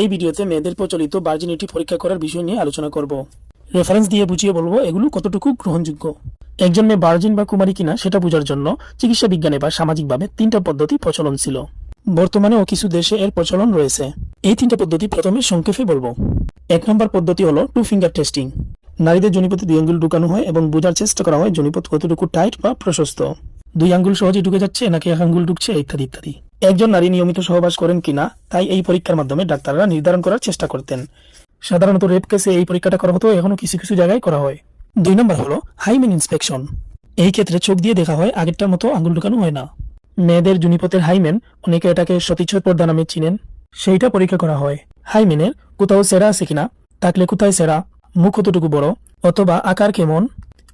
এই ভিডিওতে মেয়েদের প্রচলিত ভার্জিনিটি পরীক্ষা করার বিষয় নিয়ে আলোচনা করব। রেফারেন্স দিয়ে বুঝিয়ে বলব, এগুলো কতটুকু গ্রহণযোগ্য? একজন মেয়ে ভার্জিন বা কুমারী কিনা সেটা বোঝার জন্য চিকিৎসা বিজ্ঞানে বা সামাজিকভাবে তিনটা পদ্ধতি প্রচলন ছিল। বর্তমানেও কিছু দেশে এর প্রচলন রয়েছে। এই তিনটা পদ্ধতি প্রথমে সংক্ষেপে বলব। এক নম্বর পদ্ধতি হলো টু ফিঙ্গার টেস্টিং নারীদের জনিপথে দুই আঙ্গুল ঢুকানো হয় এবং বোঝার চেষ্টা করা হয় জনিপথ কতটুকু টাইট বা প্রশস্ত। দুই আঙ্গুল সহজে ঢুকে যাচ্ছে, নাকি এক আঙ্গুল ঢুকছে, ইত্যাদি ইত্যাদি। একজন নারী নিয়মিত সহবাস করেন কিনা, তাই এই পরীক্ষার মাধ্যমে ডাক্তাররা নির্ধারণ করার চেষ্টা করতেন। সাধারণত রেপ কেসে এই পরীক্ষাটা করা হতো এখনও কিছু কিছু জায়গায় করা হয়। দুই নম্বর হলো, হাইমেন ইন্সপেকশন। এই ক্ষেত্রে চোখ দিয়ে দেখা হয়, আগেরটার মতো আঙ্গুল ঢুকানো হয় না। মেয়েদের জুনিপথের হাইমেন, অনেকে এটাকে সতীচ্ছ পর্দা নামে চিনেন। সেইটা পরীক্ষা করা হয়। হাইমেনের কোথাও সেরা আছে কিনা থাকলে কোথায় সেরা, মুখ কতটুকু বড়, অথবা আকার কেমন,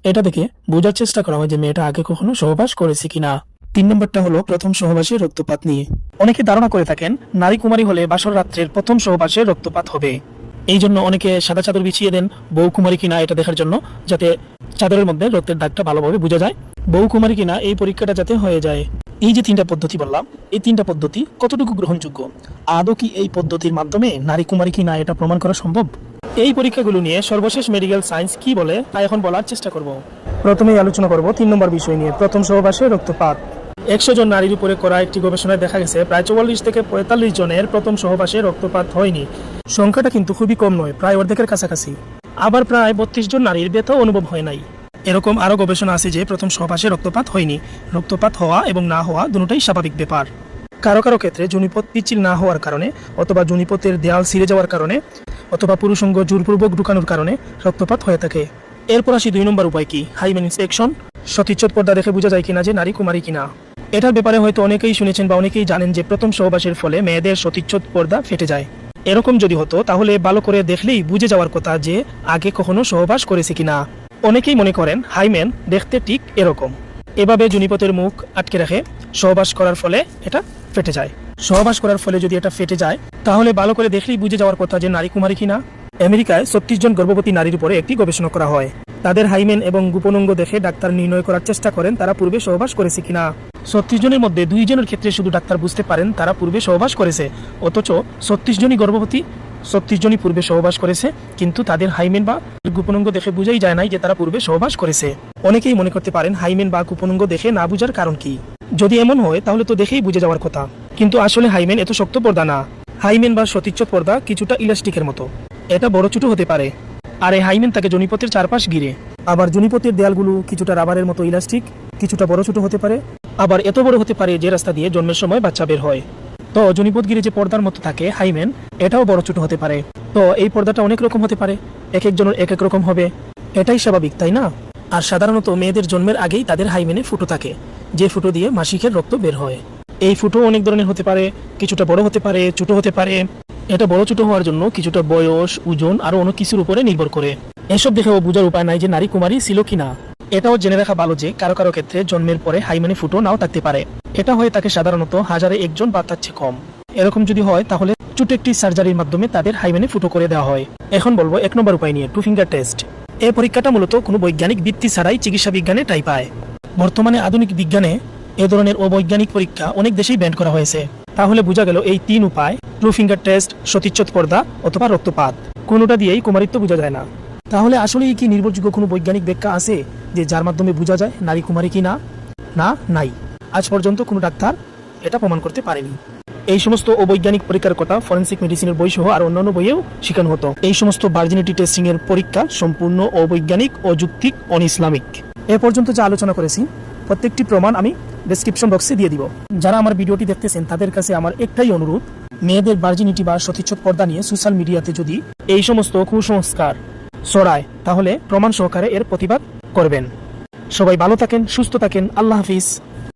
এটা দেখে বোঝার চেষ্টা করা হয় যে মেয়েটা আগে কখনো সহবাস করেছে কিনা। তিন নম্বরটা হলো প্রথম সহবাসে রক্তপাত নিয়ে। অনেকে ধারণা করে থাকেন, নারী কুমারী হলে বাসর রাত্রের প্রথম সহবাসে রক্তপাত হবে। এই জন্য অনেকে সাদা চাদর বিছিয়ে দেন বউ কুমারী কিনা এটা দেখার জন্য, যাতে চাদরের মধ্যে রক্তের দাগটা ভালোভাবে বোঝা যায়। বউ কুমারী কিনা এই পরীক্ষাটা যাতে হয়ে যায়। এই যে তিনটা পদ্ধতি বললাম, এই তিনটা পদ্ধতি কতটুকু গ্রহণযোগ্য? আদৌ কি এই পদ্ধতির মাধ্যমে নারী কুমারী কিনা এটা প্রমাণ করা সম্ভব? এই পরীক্ষাগুলো নিয়ে সর্বশেষ মেডিকেল সায়েন্স কি বলে তা এখন বলার চেষ্টা করব। প্রথমেই আলোচনা করব তিন নম্বর বিষয় নিয়ে, প্রথম সহবাসে রক্তপাত। একশো জন নারীর উপরে করা একটি গবেষণায় দেখা গেছে, প্রায় চৌয়াল্লিশ থেকে পঁয়তাল্লিশ জনের প্রথম সহবাসে রক্তপাত হয়নি। সংখ্যাটা কিন্তু খুবই কম নয়, প্রায় অর্ধেকের কাছাকাছি। আবার প্রায় বত্রিশ জন নারীর ব্যথা অনুভব হয় নাই। এরকম আরও গবেষণা আছে যে, প্রথম সহবাসে রক্তপাত হয়নি। রক্তপাত হওয়া এবং না হওয়া দুটোই স্বাভাবিক ব্যাপার। কারও কারও ক্ষেত্রে জুনিপথ পিচ্ছিল না হওয়ার কারণে অথবা জুনিপথের দেয়াল ছিঁড়ে যাওয়ার কারণে অথবা পুরুষঙ্গ জোরপূর্বক ঢুকানোর কারণে রক্তপাত হয়ে থাকে। এরপর আসি দুই নম্বর উপায় কি? হাইমেন ইন্সপেকশন সতীচ্ছদ পর্দা দেখে বোঝা যায় কিনা যে, নারী কুমারী কিনা। এটার ব্যাপারে হয়তো অনেকেই শুনেছেন বা অনেকেই জানেন যে প্রথম সহবাসের ফলে মেয়েদের সতীচ্ছদ পর্দা ফেটে যায়। এরকম যদি হতো, তাহলে ভালো করে দেখলেই বুঝে যাওয়ার কথা যে আগে কখনো সহবাস করেছে কিনা। অনেকেই মনে করেন হাইমেন দেখতে ঠিক এরকম। এভাবে জুনিপথের মুখ আটকে রাখে, সহবাস করার ফলে এটা ফেটে যায়। সহবাস করার ফলে যদি এটা ফেটে যায়, তাহলে ভালো করে দেখলেই বুঝে যাওয়ার কথা যে নারী কুমারী কিনা। আমেরিকায় ছত্রিশ জন গর্ভবতী নারীর উপরে একটি গবেষণা করা হয়। তাদের হাইমেন এবং গোপনাঙ্গ দেখে ডাক্তার নির্ণয় করার চেষ্টা করেন, তারা পূর্বে সহবাস করেছে কিনা। ছত্রিশ জনের মধ্যে দুই জনের ক্ষেত্রে শুধু ডাক্তার বুঝতে পারেন, তারা পূর্বে সহবাস করেছে। অথচ ছত্রিশ জনই গর্ভবতী, ছত্রিশ জনই পূর্বে সহবাস করেছে, কিন্তু তাদের হাইমেন বা গোপনঙ্গ দেখে বুঝাই যায় নাই যে তারা পূর্বে সহবাস করেছে। অনেকেই মনে করতে পারেন, হাইমেন বা গোপনাঙ্গ দেখে না বুঝার কারণ কি? যদি এমন হয়, তাহলে তো দেখেই বুঝে যাওয়ার কথা। কিন্তু আসলে হাইমেন এত শক্ত পর্দা না। হাইমেন বা সতীচ্ছ পর্দা কিছুটা ইলাস্টিকের মতো। এটা বড় ছোট হতে পারে। আর এই হাইমেন তাকে জনিপথের চারপাশ ঘিরে। আবার জনিপথের দেয়ালগুলো কিছুটা রাবারের মতো ইলাস্টিক, কিছুটা বড় ছোট হতে পারে, আবার এত বড় হতে পারে যে রাস্তা দিয়ে জন্মের সময় বাচ্চা বের হয়। তো জনিপথ ঘিরে যে পর্দার মতো থাকে হাইমেন, এটাও বড় ছোট হতে পারে। তো এই পর্দাটা অনেক রকম হতে পারে, এক একজনের এক এক রকম হবে। এটাই স্বাভাবিক, তাই না? আর সাধারণত মেয়েদের জন্মের আগেই তাদের হাইমেনে ফুটো থাকে, যে ফুটো দিয়ে মাসিকের রক্ত বের হয়। এই ফুটো অনেক ধরনের হতে পারে, কিছুটা বড় হতে পারে, ছোট হতে পারে। এটা বড় ছোট হওয়ার জন্য কিছুটা বয়স, ওজন, আরও অনেক কিছুর উপরে নির্ভর করে। এসব দেখেও বোঝার উপায় নাই যে নারী কুমারী ছিল কিনা। এটাও জেনে রাখা ভালো যে কারও কারও ক্ষেত্রে জন্মের পরে হাইমেনে ফুটো নাও থাকতে পারে। এটা হয়ে থাকে সাধারণত হাজারে একজন বা তার কম। এরকম যদি হয়, তাহলে ছোট একটি সার্জারির মাধ্যমে তাদের হাইমেনে ফুটো করে দেওয়া হয়। এখন বলব এক নম্বর উপায় নিয়ে, টু ফিঙ্গার টেস্ট। এই পরীক্ষাটা মূলত কোনো বৈজ্ঞানিক ভিত্তি ছাড়াই চিকিৎসা বিজ্ঞানে টাই পায়। বর্তমানে আধুনিক বিজ্ঞানে এ ধরনের অবৈজ্ঞানিক পরীক্ষা অনেক দেশেই ব্যান করা হয়েছে। তাহলে বোঝা গেল এই তিন উপায় টু ফিঙ্গার টেস্ট, সতীচ্ছদ পর্দা অথবা রক্তপাত। কোনোটা দিয়েই কুমারিত্ব বোঝা যায় না। তাহলে আসলেই কি নির্ভরযোগ্য কোনো বৈজ্ঞানিক ব্যাখ্যা আছে যে যার মাধ্যমে বোঝা যায় নারী কুমারী কি না? না, নাই। আজ পর্যন্ত কোনো ডাক্তার এটা প্রমাণ করতে পারেনি। এই সমস্ত অবৈজ্ঞানিক পরীক্ষার কথা ফরেন্সিক মেডিসিনের বই সহ আর অন্যান্য বইয়েও শেখানো হতো। এই সমস্ত ভার্জিনিটি টেস্টিং এর পরীক্ষা সম্পূর্ণ অবৈজ্ঞানিক, অযৌক্তিক অন ইসলামিক এ পর্যন্ত যা আলোচনা করেছি, প্রত্যেকটি প্রমাণ আমি ডেসক্রিপশন বক্সে দিয়ে দিব। যারা আমার ভিডিওটি দেখতেছেন, তাদের কাছে আমার একটাই অনুরোধ মেয়েদের ভার্জিনিটি বা সতীচ্ছদ পর্দা নিয়ে সোশ্যাল মিডিয়াতে যদি এই সমস্ত কুসংস্কার ছড়ায়, তাহলে প্রমাণ সহকারে এর প্রতিবাদ করবেন। সবাই ভালো থাকেন, সুস্থ থাকেন, আল্লাহ হাফিজ।